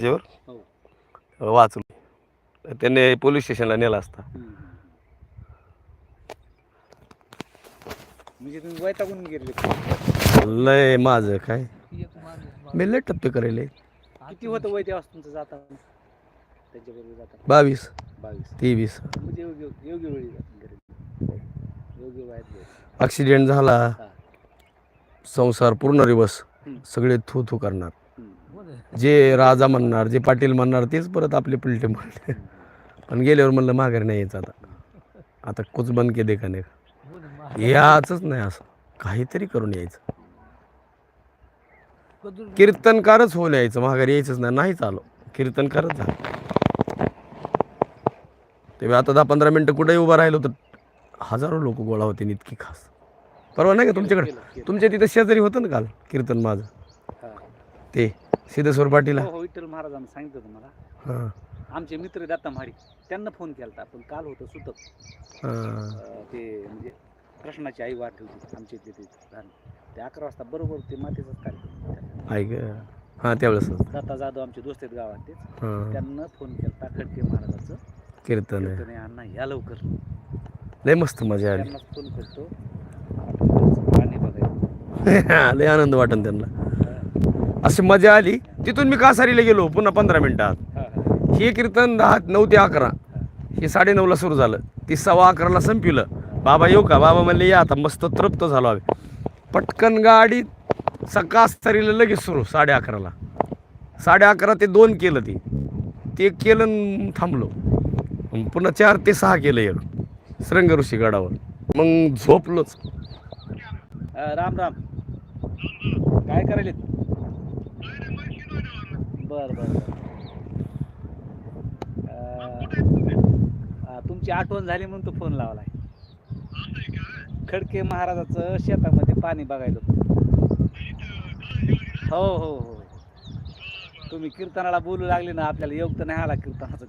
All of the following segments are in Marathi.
त्याच्यावर हो. वाचलो त्यांनी पोलीस स्टेशनला नेला असता. म्हणजे तुम्ही वैतागून गेले लय माझं काय? मी लय टप्पे करेल. किती होतं वय तेव्हा तुमचं त्यांच्याबरोबर जाताना? बावीस. बावीस. तेवीस. म्हणजे योग्य योग्य वेळी जातात घरी. योग्य वयात गेले. ॲक्सिडेंट झाला. संसार पूर्ण रिवर्स. हम्म. सगळे थू थू करणार. जे राजा म्हणणार जे पाटील म्हणणार तेच परत आपले पिलटे म्हणले पण गेल्यावर म्हणलं माघारी नाही यायचं आता. आता कुच बंद के देखा नाही? याचंच नाही असं. काहीतरी करून यायचं. कीर्तनकारच होऊन यायचं. माघारी यायचंच नाही आलो कीर्तनकारच झालं. तेव्हा आता दहा पंधरा मिनटं कुठेही उभं राहिलो तर हजारो लोक गोळा होते इतकी खास. परवा नाही का तुमच्याकडे? केलं, केलं. तुमच्या तिथं शेजारी होतं ना काल कीर्तन माझं. ते. सिद्धेश्वर पाटीला. हो हो विठ्ठल महाराजांना सांगितलं होतं मला. हां. आमचे मित्र दत्ता म्हाडी त्यांना फोन केला पण काल होतं सुतक. हां. अं, ते म्हणजे कृष्णाची आई वाट होती आमच्या इथे ते झालं. ते अकरा वाजता बरोबर ते मातेचाच कार्यक्रम होता. ऐक हां त्यावेळेस दत्ता जाधव आमचे दोस्त आहेत गावात तेच. हां. त्यांना फोन केला खडके महाराजाचं. कीर्तन. आहे कीर्तन आहे, अण्णा या लवकर. लय मस्त मजा आली. त्यांनाच फोन करतो. पाणी लय आनंद वाटन त्यांना. हा, अशी मजा आली. तिथून मी कासारीला गेलो पुन्हा पंधरा मिनिटात. हा, कीर्तन दहा नऊ ते अकरा. हे साडेनऊला सुरू झालं. ती सव्वा अकराला संपलं बाबा येऊ का? बाबा म्हणले या आता मस्त तृप्त झालो आम्ही. पटकन गाडी सकाळ तरीला लगेच सुरू साडे अकराला. साडे अकरा ते दोन केलं ती. ते केलं थांबलो. पुन्हा चार ते सहा केलं एक. श्रंग ऋषी गडावर. मग झोपलोच. राम राम. काय करायले बर बर तुमची आठवण झाली म्हणून तो फोन लावलाय. खडके महाराजाचं शेतामध्ये पाणी बघायला. हो हो हो. तुम्ही कीर्तनाला बोलू लागले ना आपल्याला योग तर नाही आला कीर्तनाचं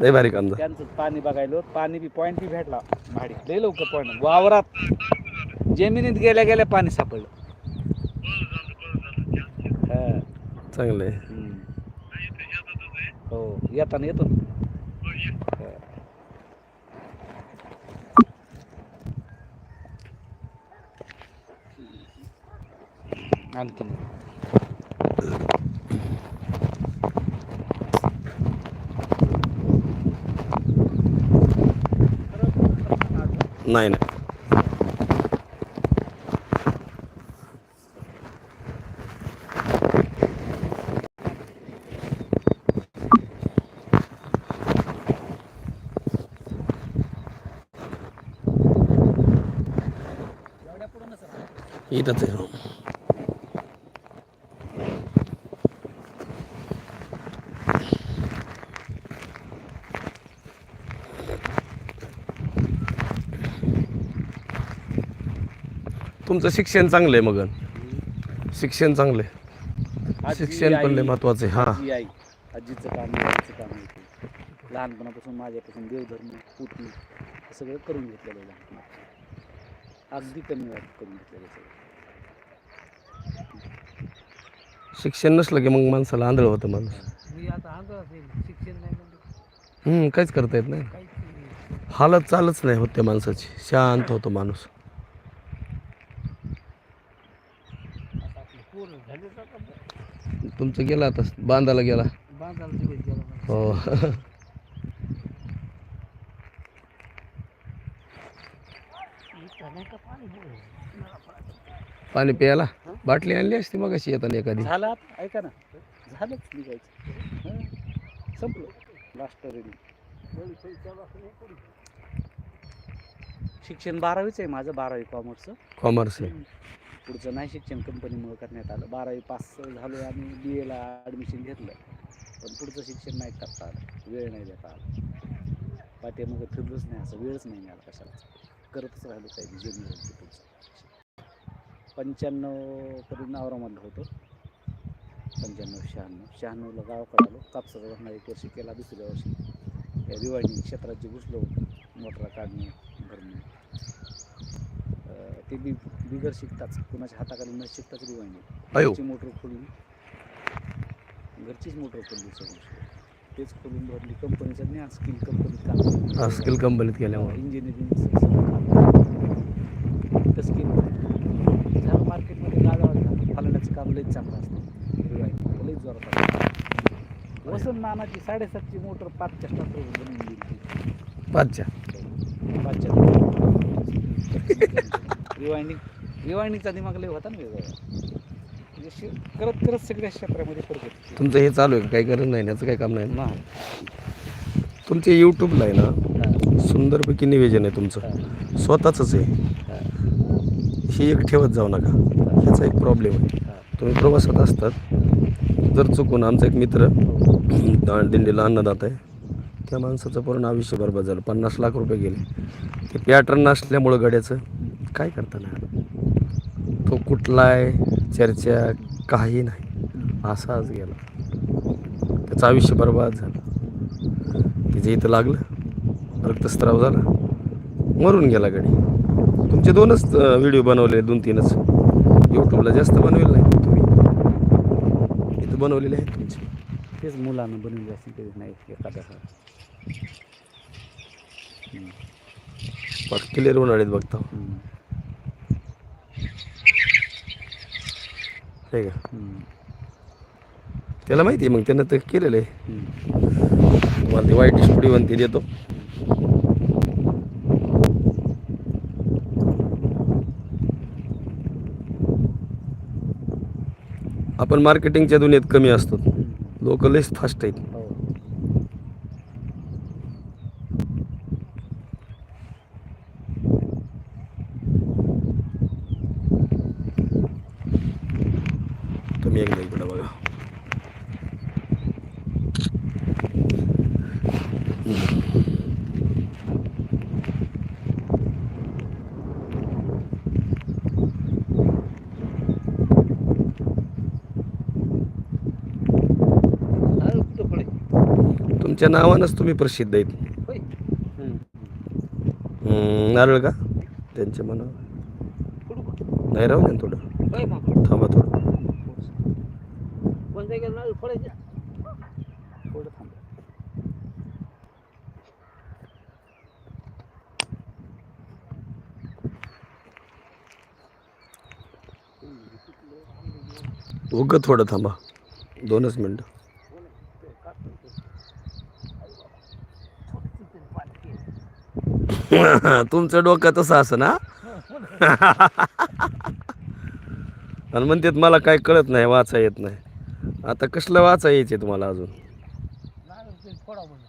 लय भारी काम. त्यांचं पाणी बघायलो पाणी बी पॉईंट बी भेटला भाडी लय लवकर पॉईंट वावरात जमिनीत गेल्या गेल्या पाणी सापडलं. चांगलं आहे. हो येताना येतो ना. नाही नाही इथंच आहे तुमचं शिक्षण चांगलं आहे मग शिक्षण चांगलं आहे शिक्षण पण लय महत्वाचं आहे हा. आजीचं काम आजीचं काम आहे. लहानपणापासून माझ्यापासून देवधर्म हे सगळं करून घेतलेलं आहे लहानपणापासून. अगदी कमी वयात करून घेतलेलं सगळं. शिक्षण नसलं की मग माणसाला आंधळ होतं माणूस. मी आता आंध्र शिक्षण नाही म्हणजे हम्म, काहीच करता येत नाही. काहीच नाही. हालत चालच नाही होत त्या माणसाची. शांत होतो माणूस. आता आपले पोरं झाले तर आता? तुमचं गेला आता बांधाला गेला. बांधायला दिवस गेला मला. हो. इथं नाही का पाणी? पाणी प्यायला. बाटली आणली असती मग अशी येताना एखादी. झालं आता ऐका ना. झालंच निघायचं. हं. संपलं. Last ready. शिक्षण बारावीच आहे माझं बारावी कॉमर्सचं कॉमर्स आहे. पुढचं नाही शिक्षण कंपनीमुळे करण्यात आलं. बारावी पास झालो आणि बी एला ॲडमिशन घेतलं पण पुढचं शिक्षण नाही करता आलं. वेळ नाही देता आला. पाठीमागं फिरलोच नाही असं वेळच नाही मिळाला कशाला. करतच राहिलो काही जे मिळेल ते पुढचं. पंच्याण्णव पर्यंत औरंगाबादला होतो. पंच्याण्णव शहाण्णव. शहाण्णवला गावाकडे आलो कापसाचा धंदा एक वर्षी केला दुसऱ्या वर्षी. या दिवाळी क्षेत्रात जे घुसलो मोटरा काढणे भरणे. ते बी बिगर शिकताच. कुणाच्या हाताखाली न शिकताच घरची मोटर खोलली घरचीच मोटर खोलली सगळी. तेच खोलून भरली. कंपनीचं ज्ञान स्किल कंपनीत काम स्किल कंपनीत केल्यामुळे. इंजिनिअरिंग स्किल गाळा फलण्याचं काम लईच चांगलं असतं. लईच जोरात असतं. वसंत नानाची साडेसातची मोटर पाचच्या स्टार्टर बनवून ती. पाचच्या? पाचच्या रिवायंडिंग रिवायंडिंगचा दिमाग लय होता ना वेगळा. म्हणजे करत करत सगळ्या क्षेत्रामध्ये प्रगती तुमचं हे चालू आहे काही गरज नाही याचं काही काम नाही ना? तुमचे यूट्यूबला आहे ना सुंदरपैकी निवेदन आहे तुमचं. स्वतःच आहे. ही एक ठेवत जाऊ नका. ह्याचा एक प्रॉब्लेम आहे. तुम्ही प्रवासात असतात. जर चुकून आमचा एक मित्र दाण दिंडीला अन्नदाता आहे. त्या माणसाचं पूर्ण आयुष्य बरबाद झालं पन्नास लाख रुपये गेले. ते पॅटर्न नसल्यामुळं गड्याचं काय करता नाही तो कुठला आहे? चर्चा काही नाही. असाच गेला. त्याचं आयुष्य बरबाद झालं. तिचे इथं लागलं. रक्तस्राव झाला. मरून गेला गडी. तुमचे दोनच व्हिडिओ बनवले दोन तीनच. यूट्यूबला जास्त बनवेल नाही तुम्ही? इथं बनवलेले आहेत तुमचे. तेच मुलानं बनवली असेल कधी नाही एखाद्या क्लिअर उन्हाळ्यात बघता. हे का? त्याला माहिती आहे मग त्यानं तर केलेलं आहे. तुम्हाला ते वाईट स्टुडिओ ते देतो. आपण मार्केटिंगच्या दुनियेत कमी असतो लोक लयच फास्ट आहेत. तुमच्या नावानंच तुम्ही प्रसिद्ध आहेत. नारळ का? त्यांच्या मनावर. कुठं नाही राहू द्या थोडं. थांबा थोडं. उगं थोडं थांबा. दोनच मिनटं. तुमचं डोकं तसं असं ना? आणि म्हणतात मला काय कळत नाही वाचा येत नाही. आता कसलं वाचा यायचे तुम्हाला अजून फोडा म्हणून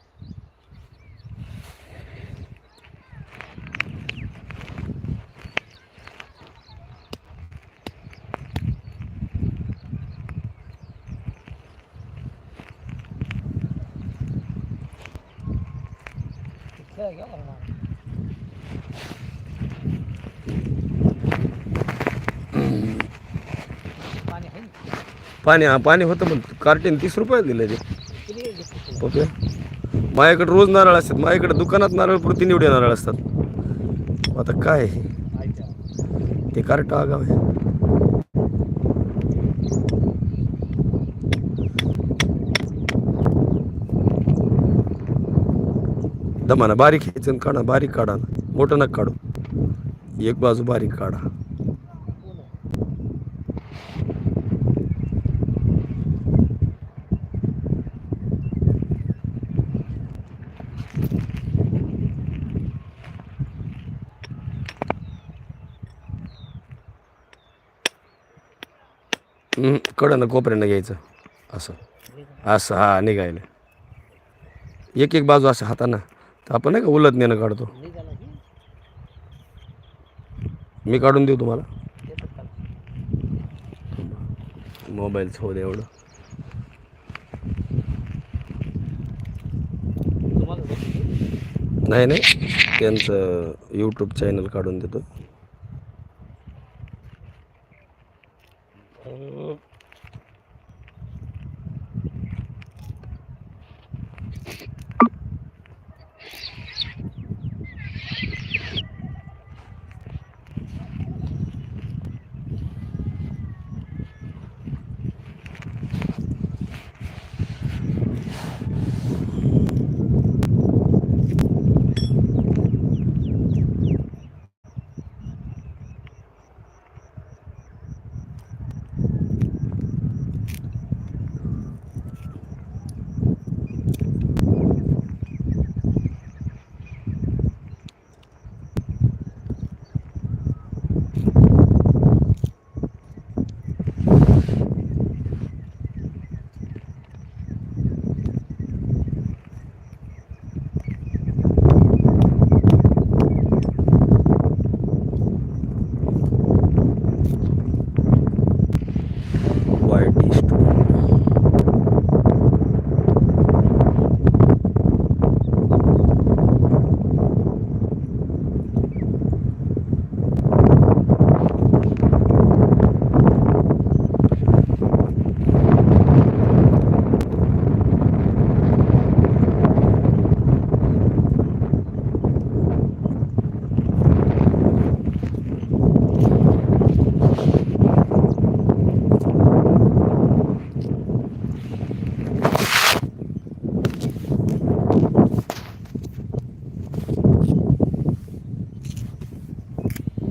खेळ घ्या बरं ना. पाणी आहे ना? पाणी हा पाणी होतं पण कार्टीन तीस रुपये दिले ते. ओके. माझ्याकडे रोज नारळ असतात. माझ्याकडे दुकानात नारळ पुरती निवडे नारळ असतात. आता काय आहे? ते कार्ट आगाव आहे दमाना बारीक ह्याचं काढा बारीक काढा मोठं नका काढू. एक बाजू बारीक काढा. कडनं कोपऱ्यानं घ्यायचं. असं. असं हा निघायला. एक एक बाजू असं हाताना. तर आपण नाही का उलट नेणं काढतो. मी काढून देऊ तुम्हाला. मोबाईल छोड एवढं. नाही नाही. त्यांचं यूट्यूब चॅनल काढून देतो.